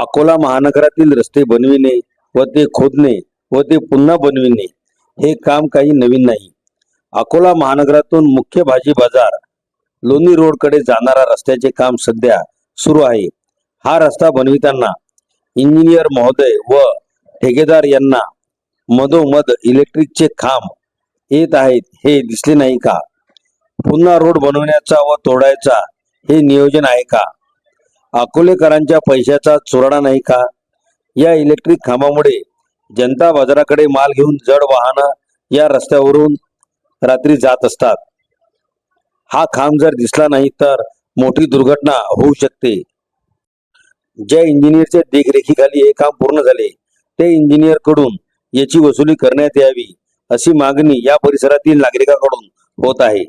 अकोला महानगरातील रस्ते बनविणे व ते खोदणे व ते पुन्हा बनविणे हे काम काही नवीन नाही. अकोला महानगरातून मुख्य भाजी बाजार लोणी रोडकडे जाणारा रस्त्याचे काम सध्या सुरू आहे. हा रस्ता बनविताना इंजिनियर महोदय व ठेकेदार यांना मधोमध इलेक्ट्रिकचे खांब येत आहेत हे दिसले नाही का? पुन्हा रोड बनवण्याचा व तोडायचा हे नियोजन आहे का? अकोलेकरांच्या पैशाचा चोरणा नाही का? या इलेक्ट्रिक खांबामुळे जनता बाजाराकडे माल घेऊन जड वाहनं या रस्त्यावरून रात्री जात असतात. हा खांब जर दिसला नाही तर मोठी दुर्घटना होऊ शकते. ज्या इंजिनियरच्या देखरेखीखाली हे काम पूर्ण झाले ते इंजिनियरकडून याची वसुली करण्यात यावी अशी मागणी या परिसरातील नागरिकांकडून होत आहे.